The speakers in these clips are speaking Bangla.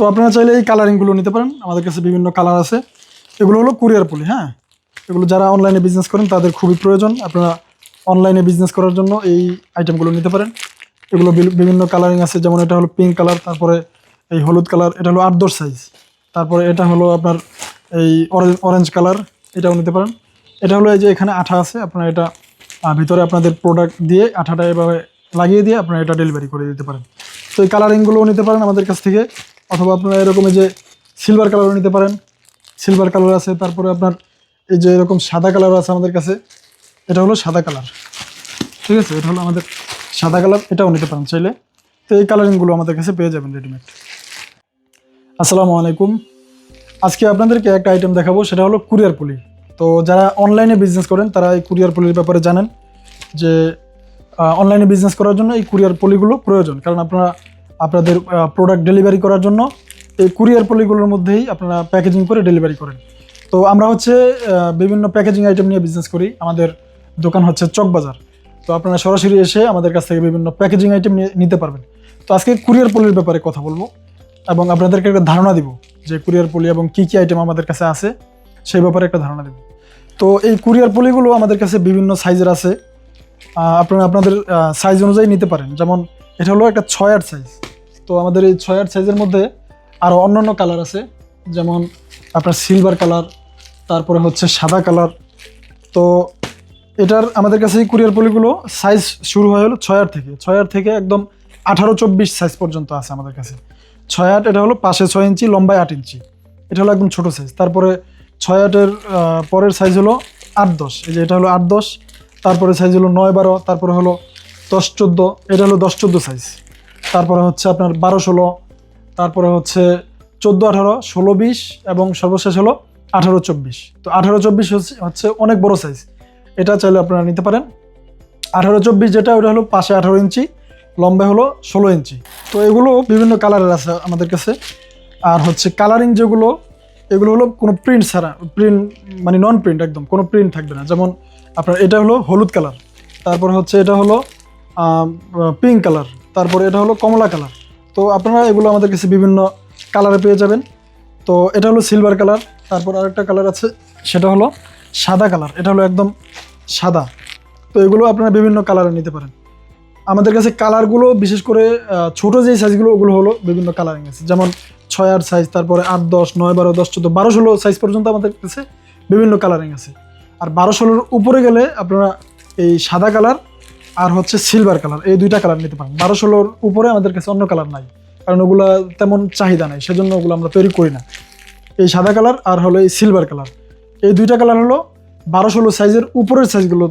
তো আপনারা চাইলে এই কালারিংগুলো নিতে পারেন। আমাদের কাছে বিভিন্ন কালার আছে। এগুলো হলো কুরিয়ার পলি হ্যাঁ? এগুলো যারা অনলাইনে বিজনেস করেন, তাদের খুবই প্রয়োজন। আপনারা অনলাইনে বিজনেস করার জন্য এই আইটেমগুলো নিতে পারেন। এগুলো বিভিন্ন কালারিং আছে, যেমন এটা হলো পিঙ্ক কালার তারপরে এই হলুদ কালার এটা হলো আট দশ সাইজ তারপরে এটা হলো আপনার এই অরেঞ্জ কালার এটাও নিতে পারেন। এটা হলো এই যে এখানে আঠা আছে, আপনারা এটা ভিতরে আপনাদের প্রোডাক্ট দিয়ে আঠাটা এভাবে লাগিয়ে দিয়ে আপনারা এটা ডেলিভারি করে দিতে পারেন। তো এই কালারিংগুলোও নিতে পারেন আমাদের কাছ থেকে। অথবা আপনারা এরকম যে সিলভার কালারও নিতে পারেন। সিলভার কালার আছে, তারপরে আপনার এই যে এরকম সাদা কালার আছে আমাদের কাছে। এটা হলো সাদা কালার ঠিক আছে? এটা হলো আমাদের সাদা কালার এটাও নিতে পারেন চাইলে। তো এই কালারিংগুলো আমাদের কাছে পেয়ে যাবেন রেডিমেড আসসালামু আলাইকুম। আজকে আপনাদেরকে একটা আইটেম দেখাবো, সেটা হলো কুরিয়ার পুলি তো যারা অনলাইনে বিজনেস করেন, তারা এই কুরিয়ার পুলির ব্যাপারে জানেন যে অনলাইনে বিজনেস করার জন্য এই কুরিয়ার পলিগুলো প্রয়োজন। কারণ আপনারা আপনাদের প্রোডাক্ট ডেলিভারি করার জন্য এই কুরিয়ার পলিগুলোর মধ্যেই আপনারা প্যাকেজিং করে ডেলিভারি করেন। তো আমরা হচ্ছে বিভিন্ন প্যাকেজিং আইটেম নিয়ে বিজনেস করি। আমাদের দোকান হচ্ছে চকবাজার। তো আপনারা সরাসরি এসে আমাদের কাছ থেকে বিভিন্ন প্যাকেজিং আইটেম নিতে পারবেন। তো আজকে কুরিয়ার পলির ব্যাপারে কথা বলব এবং আপনাদেরকে একটা ধারণা দিব যে কুরিয়ার পলি এবং কী কী আইটেম আমাদের কাছে আছে, সেই ব্যাপারে একটা ধারণা দেব। তো এই কুরিয়ার পলিগুলো আমাদের কাছে বিভিন্ন সাইজের আছে। আপনারা আপনাদের সাইজ অনুযায়ী নিতে পারেন। যেমন এটা হলো একটা ছয় আট সাইজ তো আমাদের এই ছয় আট সাইজের মধ্যে আরও অন্যান্য কালার আছে। যেমন আপনার সিলভার কালার তারপরে হচ্ছে সাদা কালার তো এটার আমাদের কাছে এই কুরিয়ার পলিগুলো সাইজ শুরু হয়ে হলো ছয় আট থেকে। ছয় আট থেকে একদম আঠারো চব্বিশ সাইজ পর্যন্ত আছে আমাদের কাছে। ছয় আট এটা হলো পাশে ছয় ইঞ্চি, লম্বায় আট ইঞ্চি। এটা হলো একদম ছোটো সাইজ তারপরে ছয় আটের পরের সাইজ হলো আট দশ। এই যে এটা হলো আট দশ, তারপরে সাইজ হলো নয় বারো, তারপরে হলো দশ চোদ্দ। এটা হলো দশ চোদ্দ সাইজ তারপরে হচ্ছে আপনার বারো ষোলো, তারপরে হচ্ছে চোদ্দ আঠারো, ষোলো বিশ এবং সর্বশেষ হলো আঠারো চব্বিশ। তো আঠারো চব্বিশ হচ্ছে অনেক বড় সাইজ এটা চাইলে আপনারা নিতে পারেন। আঠারো চব্বিশ যেটা, ওটা হলো পাশে আঠারো ইঞ্চি লম্বা হলো ষোলো ইঞ্চি। তো এগুলো বিভিন্ন কালারের আছে আমাদের কাছে। আর হচ্ছে কালারিং যেগুলো, এগুলো হলো কোনো প্রিন্ট ছাড়া প্রিন্ট মানে নন প্রিন্ট একদম, কোনো প্রিন্ট থাকবে না। যেমন আপনার এটা হলো হলুদ কালার তারপর হচ্ছে এটা হলো পিঙ্ক কালার তারপরে এটা হলো কমলা কালার। তো আপনারা এগুলো আমাদের কাছে বিভিন্ন কালারে পেয়ে যাবেন। তো এটা হলো সিলভার কালার, তারপর আরেকটা কালার আছে, সেটা হলো সাদা কালার, এটা হলো একদম সাদা। তো এগুলো আপনারা বিভিন্ন কালারে নিতে পারেন। আমাদের কাছে কালারগুলো বিশেষ করে ছোট যে সাইজগুলো ওগুলো হলো বিভিন্ন কালারিং আছে। যেমন ছয় আট সাইজ তারপরে আট দশ, নয় বারো দশ চোদ্দ, বারো ষোলো সাইজ পর্যন্ত আমাদের কাছে বিভিন্ন কালারিং আছে। আর বারো ষোলোর উপরে গেলে আপনারা এই সাদা কালার আর হচ্ছে সিলভার কালার এই দুইটা কালার নিতে পারেন। বারো ষোলোর উপরে আমাদের কাছে অন্য কালার নাই, কারণ ওগুলো তেমন চাহিদা নাই, সেজন্য ওগুলো আমরা তৈরি করি না। এই সাদা কালার আর হলো এই সিলভার কালার এই দুইটা কালার হলো বারো ষোলো সাইজের উপরের সাইজগুলো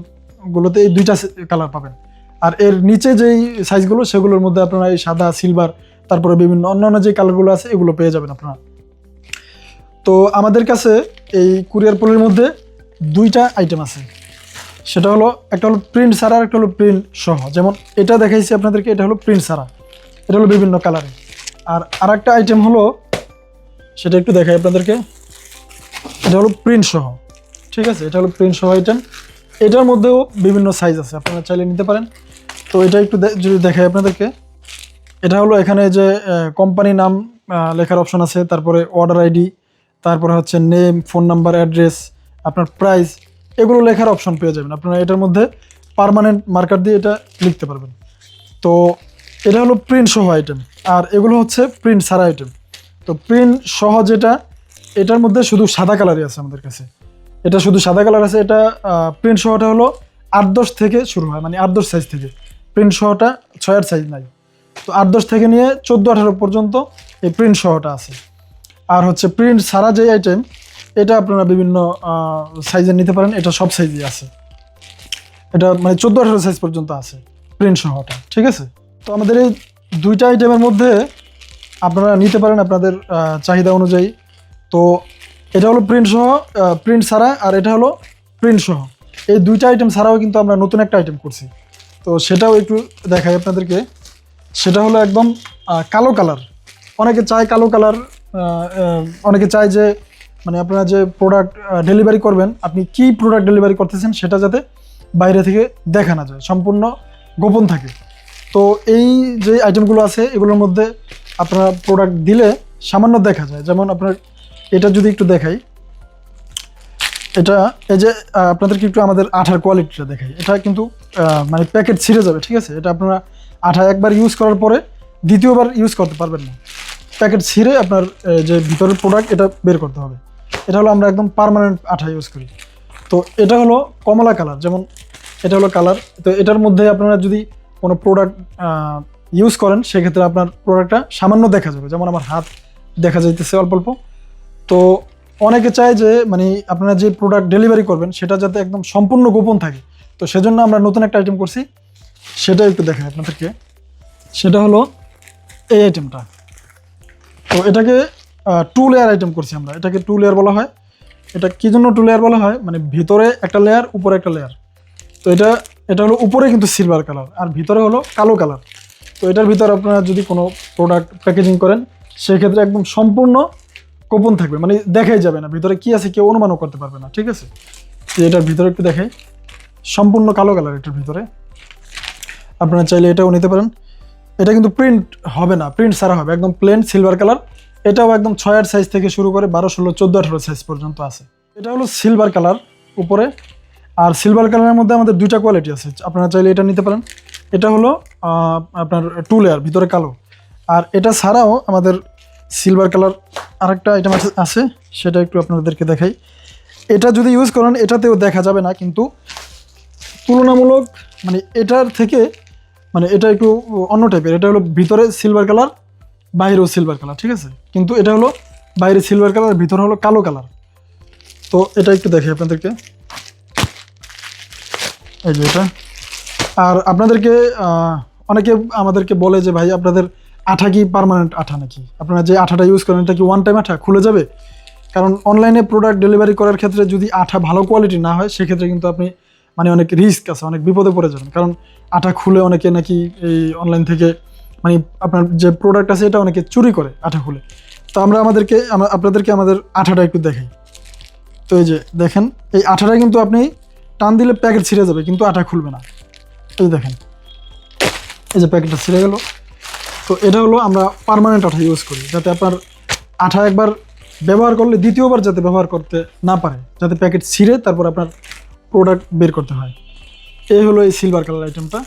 গুলোতে এই দুইটা কালার পাবেন। আর এর নিচে যেই সাইজগুলো সেগুলোর মধ্যে আপনারা এই সাদা সিলভার তারপরে বিভিন্ন অন্যান্য যে কালারগুলো আছে, এগুলো পেয়ে যাবেন আপনারা। তো আমাদের কাছে এই কুরিয়ার পলির মধ্যে দুইটা আইটেম আছে। সেটা হলো, একটা হলো প্রিন্ট আর একটা হলো প্রিন্ট সহ। যেমন এটা দেখাইছি আপনাদেরকে, এটা হলো প্রিন্ট সারা। এটা হলো বিভিন্ন কালারে আর আরেকটা আইটেম হলো, সেটা একটু দেখাই আপনাদেরকে। এটা হলো প্রিন্ট সহ। ঠিক আছে? এটা হলো প্রিন্ট সহ আইটেম এটার মধ্যেও বিভিন্ন সাইজ আছে, আপনারা চাইলে নিতে পারেন। তো এটা একটু যদি দেখাই আপনাদেরকে। এটা হলো এখানে যে কোম্পানি নাম লেখার অপশন আছে। তারপরে অর্ডার আইডি তারপরে হচ্ছে নেম ফোন নাম্বার অ্যাড্রেস আপনার প্রাইস এগুলো লেখার অপশন পেয়ে যাবেন। আপনারা এটার মধ্যে পার্মানেন্ট মার্কার দিয়ে এটা লিখতে পারবেন। তো এটা হলো প্রিন্ট সহ আইটেম আর এগুলো হচ্ছে প্রিন্ট ছাড়া আইটেম তো প্রিন্ট সহ যেটা, এটার মধ্যে শুধু সাদা কালারই আছে আমাদের কাছে। এটা শুধু সাদা কালার আছে, এটা প্রিন্ট সহটা হলো আট দশ থেকে শুরু হয় মানে আট দশ সাইজ থেকে। প্রিন্ট সহটা ছয় আট সাইজ নাই। তো আট দশ থেকে নিয়ে চোদ্দ আঠারো পর্যন্ত এই প্রিন্ট সহটা আছে। আর হচ্ছে প্রিন্ট ছাড়া যে আইটেম এটা আপনারা বিভিন্ন সাইজের নিতে পারেন। এটা সব সাইজই আছে। এটা মানে চোদ্দ আঠারো সাইজ পর্যন্ত আছে। প্রিন্ট সহটা ঠিক আছে? তো আমাদের এই দুইটা আইটেমের মধ্যে আপনারা নিতে পারেন আপনাদের চাহিদা অনুযায়ী। তো এটা হলো প্রিন্ট সহ প্রিন্ট ছাড়া, আর এটা হলো প্রিন্ট সহ। এই দুইটা আইটেম ছাড়াও কিন্তু আমরা নতুন একটা আইটেম করছি। তো সেটাও একটু দেখাই আপনাদেরকে। সেটা হলো একদম কালো কালার অনেকে চায় কালো কালার অনেকে চায় যে মানে আপনারা যে প্রোডাক্ট ডেলিভারি করবেন, আপনি কি প্রোডাক্ট ডেলিভারি করতেছেন সেটা যাতে বাইরে থেকে দেখা না যায়, সম্পূর্ণ গোপন থাকে। তো এই যে আইটেমগুলো আছে, এগুলোর মধ্যে আপনারা প্রোডাক্ট দিলে সামান্য দেখা যায়। যেমন আপনার, এটা যদি একটু দেখাই। এটা, এই যে আপনাদেরকে একটু আমাদের আঠার কোয়ালিটিটা দেখাই। এটা কিন্তু মানে প্যাকেট ছিঁড়ে যাবে, ঠিক আছে? এটা আপনারা আঠা একবার ইউজ করার পরে দ্বিতীয়বার ইউজ করতে পারবেন না। প্যাকেট ছিঁড়ে আপনার যে ভিতরের প্রোডাক্ট এটা বের করতে হবে। এটা হলো আমরা একদম পার্মানেন্ট আঠা ইউজ করি। তো এটা হলো কমলা কালার যেমন এটা হলো কালার তো এটার মধ্যে আপনারা যদি কোনো প্রোডাক্ট ইউজ করেন, সেক্ষেত্রে আপনার প্রোডাক্টটা সামান্য দেখা যাবে। যেমন আমার হাত দেখা যাইতেছে অল্প অল্প। তো অনেকে চায় যে মানে আপনারা যে প্রোডাক্ট ডেলিভারি করবেন, সেটা যাতে একদম সম্পূর্ণ গোপন থাকে। তো সেজন্য আমরা নতুন একটা আইটেম করছি। সেটা একটু দেখাই আপনাদেরকে। সেটা হলো এই আইটেমটা তো এটাকে টু লেয়ার আইটেম করছি আমরা। এটাকে টু লেয়ার বলা হয়। এটা কি জন্য টু লেয়ার বলা হয়? মানে ভিতরে একটা লেয়ার উপরে একটা লেয়ার তো এটা এটা হলো উপরে কিন্তু সিলভার কালার আর ভিতরে হলো কালো কালার তো এটার ভিতরে আপনারা যদি কোনো প্রোডাক্ট প্যাকেজিং করেন, সেক্ষেত্রে একদম সম্পূর্ণ গোপন থাকবে। মানে দেখাই যাবে না, ভিতরে কি আছে কেউ অনুমানও করতে পারবে না, ঠিক আছে? তো এটার ভিতরে একটু দেখাই। সম্পূর্ণ কালো কালার এটার ভিতরে। আপনারা চাইলে এটাও নিতে পারেন। এটা কিন্তু প্রিন্ট হবে না প্রিন্ট ছাড়া হবে, একদম প্লেন সিলভার কালার এটাও একদম ছয় আট সাইজ থেকে শুরু করে বারো, ষোলো, চোদ্দ, আঠারো সাইজ পর্যন্ত আছে। এটা হলো সিলভার কালার উপরে। আর সিলভার কালারের মধ্যে আমাদের দুইটা কোয়ালিটি আছে। আপনারা চাইলে এটা নিতে পারেন। এটা হলো আপনার টু লেয়ার ভিতরে কালো। আর এটা ছাড়াও আমাদের সিলভার কালার আরেকটা আইটেম আছে আছে, সেটা একটু আপনাদেরকে দেখাই। এটা যদি ইউজ করেন, এটাতেও দেখা যাবে না, কিন্তু তুলনামূলক মানে এটার থেকে মানে এটা একটু অন্য টাইপের এটা হলো ভিতরে সিলভার কালার বাইরেও সিলভার কালার ঠিক আছে? কিন্তু এটা হলো বাইরে সিলভার কালার ভিতরে হলো কালো কালার তো এটা একটু দেখি আপনাদেরকে। এই যে এটা। আর আপনাদেরকে অনেকে আমাদেরকে বলে যে, ভাই, আপনাদের আঠা কি পার্মানেন্ট আঠা নাকি? আপনারা যে আঠাটা ইউজ করেন, এটা কি ওয়ান টাইম আঠা? খুলে যাবে? কারণ অনলাইনে প্রোডাক্ট ডেলিভারি করার ক্ষেত্রে যদি আঠা ভালো কোয়ালিটি না হয়, সেক্ষেত্রে কিন্তু আপনি মানে অনেক রিস্ক আছে, অনেক বিপদে পড়ে যাবেন। কারণ আঠা খুলে অনেকে নাকি এই অনলাইন থেকে মানে আপনার যে প্রোডাক্ট আছে এটা অনেকে চুরি করে আঠা খুলে। তো আমরা আমাদেরকে আপনাদেরকে আমাদের আঠাটা একটু দেখাই। তো এই যে দেখেন, এই আঠাটা কিন্তু আপনি টান দিলে প্যাকেট ছিঁড়ে যাবে, কিন্তু আঠা খুলবে না। এই দেখেন, এই যে প্যাকেটটা ছিঁড়ে গেল। তো এটা হলো আমরা পার্মানেন্ট আঠা ইউজ করি, যাতে আপনার আঠা একবার ব্যবহার করলে, দ্বিতীয়বার যাতে ব্যবহার করতে না পারে, যাতে প্যাকেট ছিঁড়ে তারপর আপনার প্রোডাক্ট বের করতে হয়। এই হলো এই সিলভার কালার আইটেমটা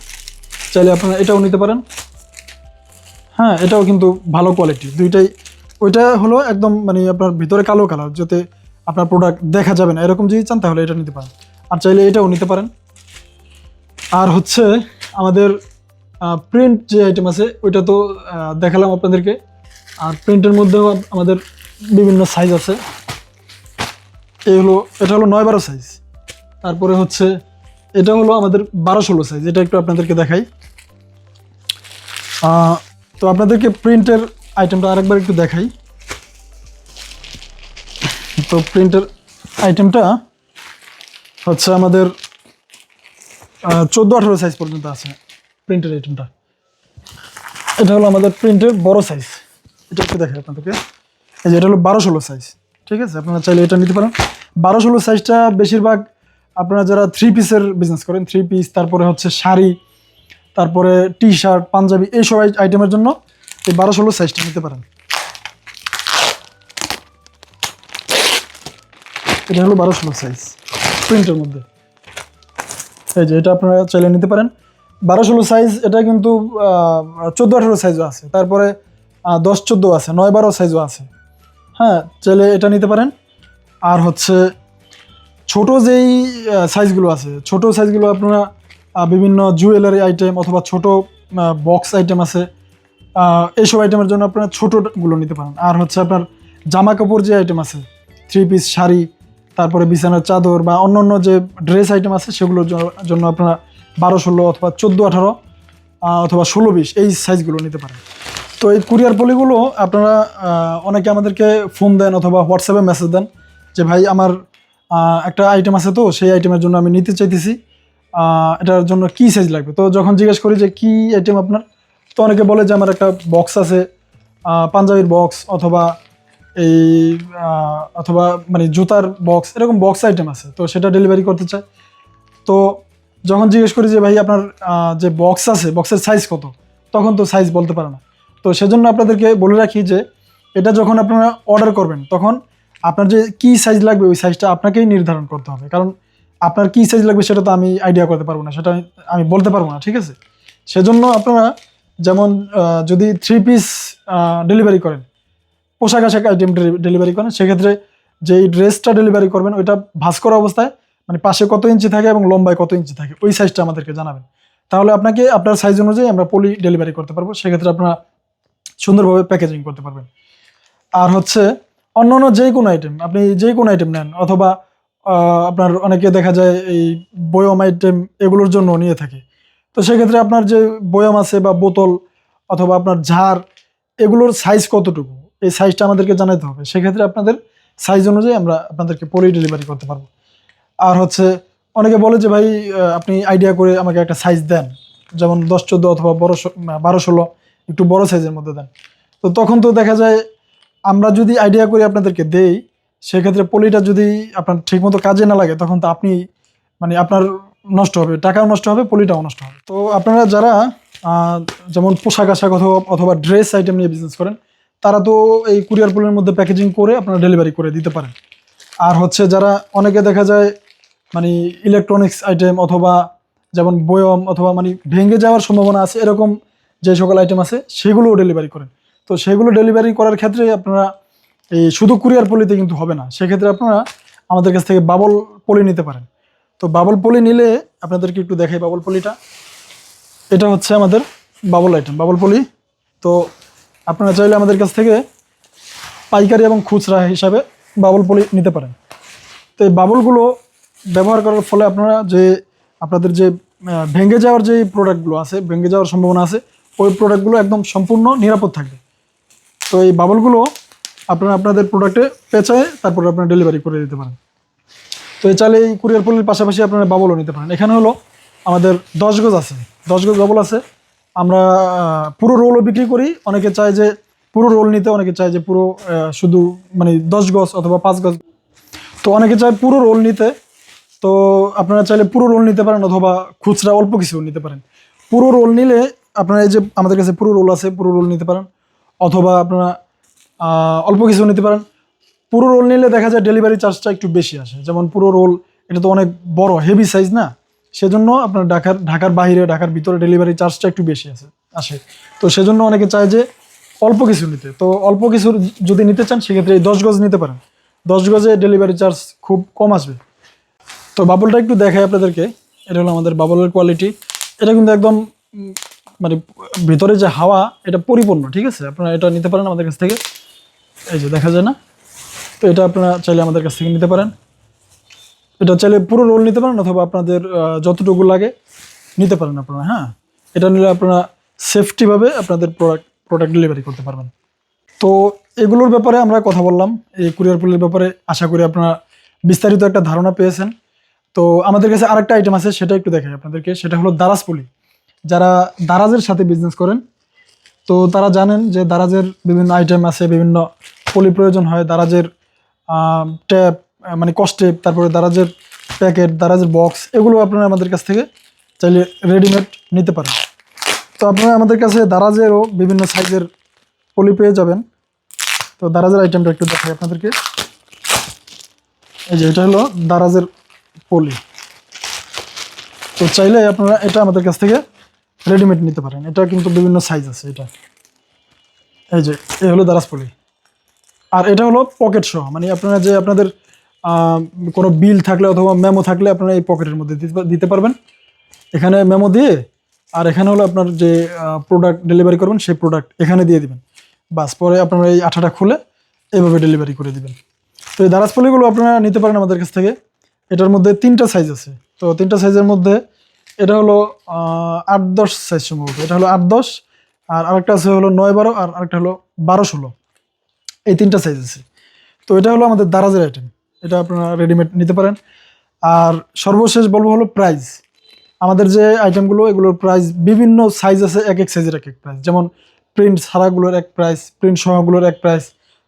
চাইলে আপনারা এটাও নিতে পারেন। হ্যাঁ এটাও কিন্তু ভালো কোয়ালিটি দুইটাই, ওইটা হলো একদম মানে আপনার ভিতরে কালো কালার যাতে আপনার প্রোডাক্ট দেখা যাবে না। এরকম যদি চান তাহলে এটা নিতে পারেন। আর চাইলে এটাও নিতে পারেন। আর হচ্ছে আমাদের প্রিন্ট যে আইটেম আছে, ওইটা তো দেখালাম আপনাদেরকে। আর প্রিন্টের মধ্যেও আমাদের বিভিন্ন সাইজ আছে। এই হলো, এটা হলো নয় বারো সাইজ তারপরে হচ্ছে, এটা হলো আমাদের বারো ষোলো সাইজ এটা একটু আপনাদেরকে দেখাই। তো আপনাদেরকে প্রিন্টের আইটেমটা আরেকবার একটু দেখাই। তো প্রিন্টের আইটেমটা হচ্ছে আমাদের চোদ্দ আঠারো সাইজ পর্যন্ত আছে প্রিন্টের আইটেমটা এটা হলো আমাদের প্রিন্টের বড় সাইজ এটা একটু দেখাই আপনাদেরকে। এই যে এটা হলো বারো ষোলো সাইজ ঠিক আছে? আপনারা চাইলে এটা নিতে পারেন। বারো ষোলো সাইজটা বেশিরভাগ আপনারা যারা থ্রি পিসের বিজনেস করেন থ্রি পিস তারপরে হচ্ছে শাড়ি তারপরে টি শার্ট পাঞ্জাবি, এইসব আইটেমের জন্য এই বারো ষোলো সাইজটা নিতে পারেন। এটা হলো বারো ষোলো সাইজ প্রিন্টের মধ্যে। এই যে এটা আপনারা চাইলে নিতে পারেন। বারো ষোলো সাইজ এটা কিন্তু চোদ্দ আঠারো সাইজও আছে। তারপরে দশ চোদ্দ আছে, নয় বারো সাইজও আছে। হ্যাঁ চাইলে এটা নিতে পারেন। আর হচ্ছে, ছোট যেই সাইজগুলো আছে, ছোট সাইজগুলো আপনারা বিভিন্ন জুয়েলারি আইটেম অথবা ছোট বক্স আইটেম আছে। এইসব আইটেমের জন্য আপনারা ছোটোগুলো নিতে পারেন। আর হচ্ছে আপনার জামা কাপড় যে আইটেম আছে থ্রি পিস শাড়ি, তারপরে বিছানার চাদর বা অন্য অন্য যে ড্রেস আইটেম আছে, সেগুলোর জন্য আপনারা বারো, ষোলো অথবা চোদ্দ, আঠারো অথবা ষোলো, বিশ এই সাইজগুলো নিতে পারেন। তো এই কুরিয়ার পলিগুলো আপনারা অনেকে আমাদেরকে ফোন দেন অথবা হোয়াটসঅ্যাপে মেসেজ দেন যে, ভাই, আমার একটা আইটেম আছে তো, সেই আইটেমের জন্য আমি নিতে চাইতেছি। এটার জন্য কি সাইজ লাগবে? তো যখন জিজ্ঞেস করি যে কি আইটেম আপনার, তো অনেকে বলে যে আমার একটা বক্স আছে পাঞ্জাবির বক্স অথবা এই অথবা মানে জুতার বক্স এরকম বক্স আইটেম আছে, তো সেটা ডেলিভারি করতে চায়। তো যখন জিজ্ঞেস করি যে ভাই আপনার যে বক্স আছে বক্সের সাইজ কত? তখন তো সাইজ বলতে পারে না। তো সেজন্য আপনাদেরকে বলে রাখি যে এটা যখন আপনারা অর্ডার করবেন, তখন আপনার যে কি সাইজ লাগবে, ওই সাইজটা আপনাকেই নির্ধারণ করতে হবে। কারণ আপনার কি সাইজ লাগবে সেটা তো আমি আইডিয়া করতে পারব না, সেটা আমি- বলতে পারব না, ঠিক আছে? সেজন্য আপনারা যেমন যদি থ্রি পিস ডেলিভারি করেন, পোশাক আশাক আইটেম ডেলিভারি করেন, সেক্ষেত্রে যেই ড্রেসটা ডেলিভারি করবেন, ওইটা ভাঁজ করা অবস্থায় মানে পাশে কত ইঞ্চি থাকে এবং লম্বায় কত ইঞ্চি থাকে, ওই সাইজটা আমাদেরকে জানাবেন। তাহলে আপনাকে আপনার সাইজ অনুযায়ী আমরা পলি ডেলিভারি করতে পারব, সেক্ষেত্রে আপনারা সুন্দরভাবে প্যাকেজিং করতে পারবেন। আর হচ্ছে অন্য অন্য যে কোনো আইটেম আপনি যে কোনো আইটেম নেন, অথবা আপনার অনেকে দেখা যায় এই বয়ম আইটেম এগুলোর জন্য নিয়ে থাকে। তো সেক্ষেত্রে আপনার যে বয়ম আছে বা বোতল অথবা আপনার ঝাড়, এগুলোর সাইজ কতটুকু? এই সাইজটা আমাদেরকে জানাতে হবে। সেক্ষেত্রে আপনাদের সাইজ অনুযায়ী আমরা আপনাদেরকে পলি ডেলিভারি করতে পারব। আর হচ্ছে, অনেকে বলে যে ভাই আপনি আইডিয়া করে আমাকে একটা সাইজ দেন। যেমন দশ চোদ্দ অথবা বড়ো বারো ষোলো, একটু বড় সাইজের মধ্যে দেন। তো তখন তো দেখা যায়, আমরা যদি আইডিয়া করে আপনাদেরকে দেই সেক্ষেত্রে পলিটা যদি আপনার ঠিকমতো কাজে না লাগে, তখন তো আপনি মানে আপনার নষ্ট হবে, টাকাও নষ্ট হবে, পলিটাও নষ্ট হবে। তো আপনারা যারা যেমন পোশাক আশাক অথবা অথবা ড্রেস আইটেম নিয়ে বিজনেস করেন, তারা তো এই কুরিয়ার পলির মধ্যে প্যাকেজিং করে আপনারা ডেলিভারি করে দিতে পারেন। আর হচ্ছে যারা, অনেকে দেখা যায় মানে ইলেকট্রনিক্স আইটেম অথবা যেমন বয়ম অথবা মানে ভেঙে যাওয়ার সম্ভাবনা আছে, এরকম যে সকল আইটেম আছে, সেগুলোও ডেলিভারি করেন। তো সেগুলো ডেলিভারি করার ক্ষেত্রে আপনারা এই শুধু কুরিয়ার পলিতে কিন্তু হবে না। সেক্ষেত্রে আপনারা আমাদের কাছ থেকে বাবল পলি নিতে পারেন। তো বাবল পলি নিলে আপনাদেরকে একটু দেখাই বাবল পলিটা। এটা হচ্ছে আমাদের বাবল আইটেম বাবল পলি। তো আপনারা চাইলে আমাদের কাছ থেকে পাইকারি এবং খুচরা হিসাবে বাবল পলি নিতে পারেন। তো এই বাবলগুলো ব্যবহার করার ফলে আপনারা যে আপনাদের যে ভেঙে যাওয়ার যে প্রোডাক্টগুলো আছে, ভেঙে যাওয়ার সম্ভাবনা আছে, ওই প্রোডাক্টগুলো একদম সম্পূর্ণ নিরাপদ থাকবে। তো এই বাবলগুলো আপনারা আপনাদের প্রোডাক্টে পেঁচায় তারপর আপনারা ডেলিভারি করে দিতে পারেন। তো এই চাইলে এই কুরিয়ার পলির পাশাপাশি আপনারা বাবলও নিতে পারেন। এখানে হলো আমাদের দশ গজ আছে। দশ গজ বাবল আছে। আমরা পুরো রোলও বিক্রি করি। অনেকে চায় যে পুরো রোল নিতে, অনেকে চায় যে পুরো শুধু মানে দশ গজ অথবা পাঁচ গজ। তো অনেকে চায় পুরো রোল নিতে। তো আপনারা চাইলে পুরো রোল নিতে পারেন অথবা খুচরা অল্প কিছু নিতে পারেন। পুরো রোল নিলে আপনারা এই যে আমাদের কাছে পুরো রোল আছে, পুরো রোল নিতে পারেন। অথবা আপনারা অল্প কিছু নিতে পারেন। পুরো রোল নিলে দেখা যায় ডেলিভারি চার্জটা একটু বেশি আসে। যেমন পুরো রোল এটা তো অনেক বড় হেভি সাইজ না? সেজন্য আপনার ঢাকার ঢাকার বাইরে, ঢাকার ভিতরে ডেলিভারি চার্জটা একটু বেশি আছে আসে। তো সেজন্য অনেকে চায় যে অল্প কিছু নিতে। তো অল্প কিছু যদি নিতে চান, সেক্ষেত্রে দশ গজ নিতে পারেন। দশ গজে ডেলিভারি চার্জ খুব কম আসবে। তো বাবলটা একটু দেখাই আপনাদেরকে। এটা হলো আমাদের বাবলের কোয়ালিটি এটা কিন্তু একদম মানে ভিতরে যে হাওয়া, এটা পরিপূর্ণ, ঠিক আছে? আপনারা এটা নিতে পারেন আমাদের কাছ থেকে। এই যে দেখা যায় না? তো এটা আপনারা চাইলে আমাদের কাছ থেকে নিতে পারেন। এটা চাইলে পুরো রোল নিতে পারেন অথবা আপনাদের যতটুকু লাগে নিতে পারেন আপনারা হ্যাঁ? এটা নিলে আপনারা সেফটিভাবে আপনাদের প্রোডাক্ট প্রোডাক্ট ডেলিভারি করতে পারবেন। তো এগুলোর ব্যাপারে আমরা কথা বললাম। এই কুরিয়ার পুলের ব্যাপারে আশা করি আপনারা বিস্তারিত একটা ধারণা পেয়েছেন। তো আমাদের কাছে আরেকটা আইটেম আছে, সেটা একটু দেখাই আপনাদেরকে। সেটা হলো দারাজ পুলি যারা দারাজের সাথে বিজনেস করেন তো তারা জানেন যে দারাজের বিভিন্ন আইটেম আছে, বিভিন্ন পলি প্রয়োজন হয়, দারাজের ট্যাপ মানে কস্টেপ তারপরে দারাজের প্যাকেট দারাজের বক্স এগুলো আপনারা আমাদের কাছ থেকে চাইলে রেডিমেড নিতে পারেন। তো আপনারা আমাদের কাছে দারাজেরও বিভিন্ন সাইজের পলি পেয়ে যাবেন। তো দারাজের আইটেমটা একটু দেখাই আপনাদেরকে। এই যে এটা হলো দারাজের পলি। তো চাইলে আপনারা এটা আমাদের কাছ থেকে রেডিমেড নিতে পারেন। এটা কিন্তু বিভিন্ন সাইজ আছে, এটা। এই যে, এই হলো দারাজ পলি। আর এটা হলো পকেট সহ মানে আপনারা যে আপনাদের কোনো বিল থাকলে অথবা মেমো থাকলে আপনারা এই পকেটের মধ্যে দিতে পারবেন। এখানে মেমো দিয়ে, আর এখানে হলো আপনার যে প্রোডাক্ট ডেলিভারি করবেন, সেই প্রোডাক্ট এখানে দিয়ে দিবেন। বাস, পরে আপনারা এই আঠাটা খুলে এইভাবে ডেলিভারি করে দিবেন। তো এই দারাজ পলিগুলো আপনারা নিতে পারেন আমাদের কাছ থেকে। এটার মধ্যে তিনটা সাইজ আছে। তো তিনটা সাইজের মধ্যে এটা হলো আট দশ সাইজ সম্ভবত। এটা হলো আট দশ, আর আরেকটা আছে হলো নয় বারো, আর আরেকটা হলো বারো ষোলো। এই তিনটা সাইজ আছে। তো এটা হলো আমাদের দারাজের আইটেম এটা আপনারা রেডিমেড নিতে পারেন। আর সর্বশেষ বলব হলো প্রাইস আমাদের যে আইটেমগুলো এগুলোর প্রাইস বিভিন্ন সাইজ আছে, এক এক সাইজের এক এক প্রাইস যেমন প্রিন্ট ছাড়াগুলোর এক প্রাইস প্রিন্ট সহগুলোর এক প্রাইস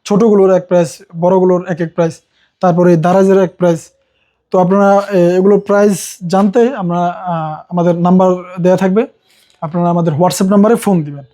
ছোটোগুলোর এক প্রাইস বড়গুলোর এক এক প্রাইস তারপরে দারাজের এক প্রাইস তো আপনারা এগুলোর প্রাইস জানতে আমরা আমাদের নাম্বার দেওয়া থাকবে। আপনারা আমাদের হোয়াটসঅ্যাপ নাম্বারে ফোন দিবেন।